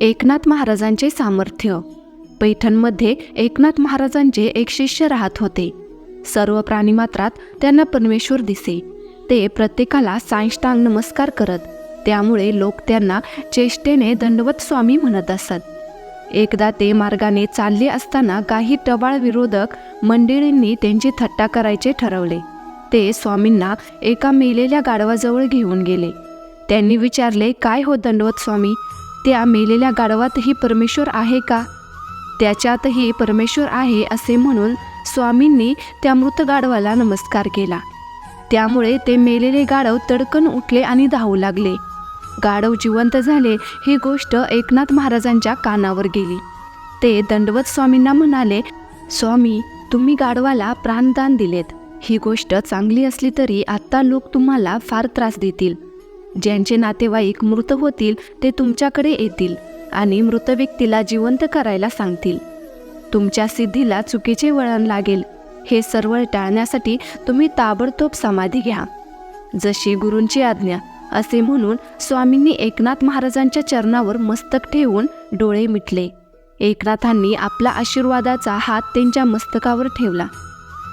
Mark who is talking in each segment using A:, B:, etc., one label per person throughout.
A: एकनाथ महाराजांचे सामर्थ्य. पैठणमध्ये एकनाथ महाराजांचे एक शिष्य राहत होते. सर्व प्राणीमात्रात त्यांना परमेश्वर दिसे. ते प्रत्येकाला साष्टांग नमस्कार करत त्यामुळे लोक त्यांना चेष्टेने दंडवत स्वामी म्हणत असत. एकदा ते मार्गाने चालले असताना काही टबाळ विरोधक मंडळींनी त्यांची थट्टा करायचे ठरवले. ते स्वामींना एका मेलेल्या गाढवाजवळ घेऊन गेले. त्यांनी विचारले काय हो दंडवत स्वामी? त्या मेलेल्या गाढवातही परमेश्वर आहे का? त्याच्यातही परमेश्वर आहे असे म्हणून स्वामींनी त्या मृत गाढवाला नमस्कार केला. त्यामुळे ते मेलेले गाढव तडकन उठले आणि धावू लागले. गाढव जिवंत झाले ही गोष्ट एकनाथ महाराजांच्या कानावर गेली. ते दंडवत स्वामींना म्हणाले स्वामी तुम्ही गाढवाला प्राणदान दिलेत. ही गोष्ट चांगली असली तरी आत्ता लोक तुम्हाला फार त्रास देतील. ज्यांचे नातेवाईक मृत होतील ते तुमच्याकडे येतील आणि मृत व्यक्तीला जिवंत करायला सांगतील. तुमच्या सिद्धीला चुकीचे वळण लागेल. हे सर्व टाळण्यासाठी तुम्ही ताबडतोब समाधी घ्या. जशी गुरूंची आज्ञा असे म्हणून स्वामींनी एकनाथ महाराजांच्या चरणावर मस्तक ठेवून डोळे मिटले. एकनाथांनी आपला आशीर्वादाचा हात त्यांच्या मस्तकावर ठेवला.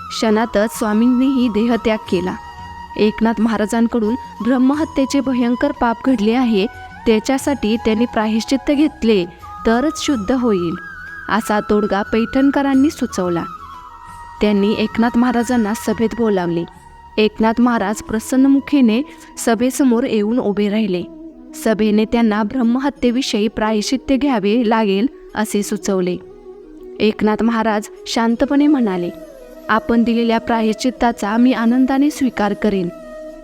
A: क्षणातच स्वामींनीही देहत्याग केला. एकनाथ महाराजांकडून ब्रह्महत्येचे भयंकर पाप घडले आहे. त्याच्यासाठी त्यांनी प्रायश्चित्त घेतले तरच शुद्ध होईल असा तोडगा पैठणकरांनी सुचवला. त्यांनी एकनाथ महाराजांना सभेत बोलावले. एकनाथ महाराज प्रसन्नमुखीने सभेसमोर येऊन उभे राहिले. सभेने त्यांना ब्रह्महत्येविषयी प्रायश्चित्य घ्यावे लागेल असे सुचवले. एकनाथ महाराज शांतपणे म्हणाले आपण दिलेल्या प्रायश्चित्ताचा मी आनंदाने स्वीकार करेन.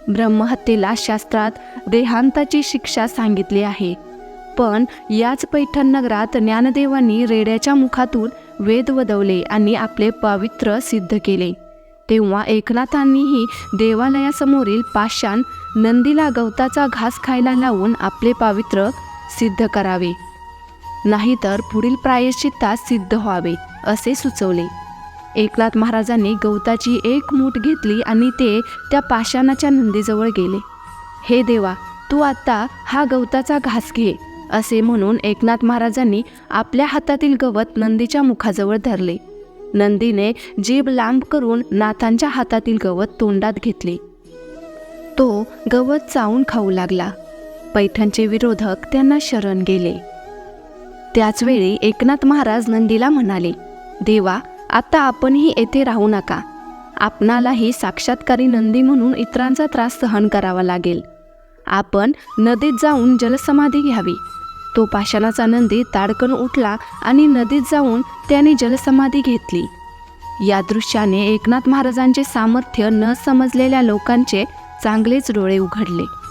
A: ब्रह्महत्येला शास्त्रात देहांताची शिक्षा सांगितली आहे. पण याच पैठण नगरात ज्ञानदेवांनी रेड्याच्या मुखातून वेद वदवले आणि आपले पावित्र्य सिद्ध केले. तेव्हा एकनाथांनीही देवालयासमोरील पाषाण नंदीला गवताचा घास खायला लावून आपले पावित्र्य सिद्ध करावे. नाहीतर पुढील प्रायश्चित्ता सिद्ध व्हावे असे सुचवले. एकनाथ महाराजांनी गवताची एक मूठ घेतली आणि ते त्या पाषाणाच्या नंदीजवळ गेले. हे देवा तू आत्ता हा गवताचा घास घे असे म्हणून एकनाथ महाराजांनी आपल्या हातातील गवत नंदीच्या मुखाजवळ धरले. नंदीने जीभ लांब करून नाथांच्या हातातील गवत तोंडात घेतले. तो गवत चावून खाऊ लागला. पैठणचे विरोधक त्यांना शरण गेले. त्याचवेळी एकनाथ महाराज नंदीला म्हणाले देवा आता आपणही येथे राहू नका. आपणालाही साक्षात्कारी नंदी म्हणून इतरांचा त्रास सहन करावा लागेल. आपण नदीत जाऊन जलसमाधी घ्यावी. तो पाषाणाचा नंदी ताडकन उठला आणि नदीत जाऊन त्याने जलसमाधी घेतली. या दृश्याने एकनाथ महाराजांचे सामर्थ्य न समजलेल्या लोकांचे चांगलेच डोळे उघडले.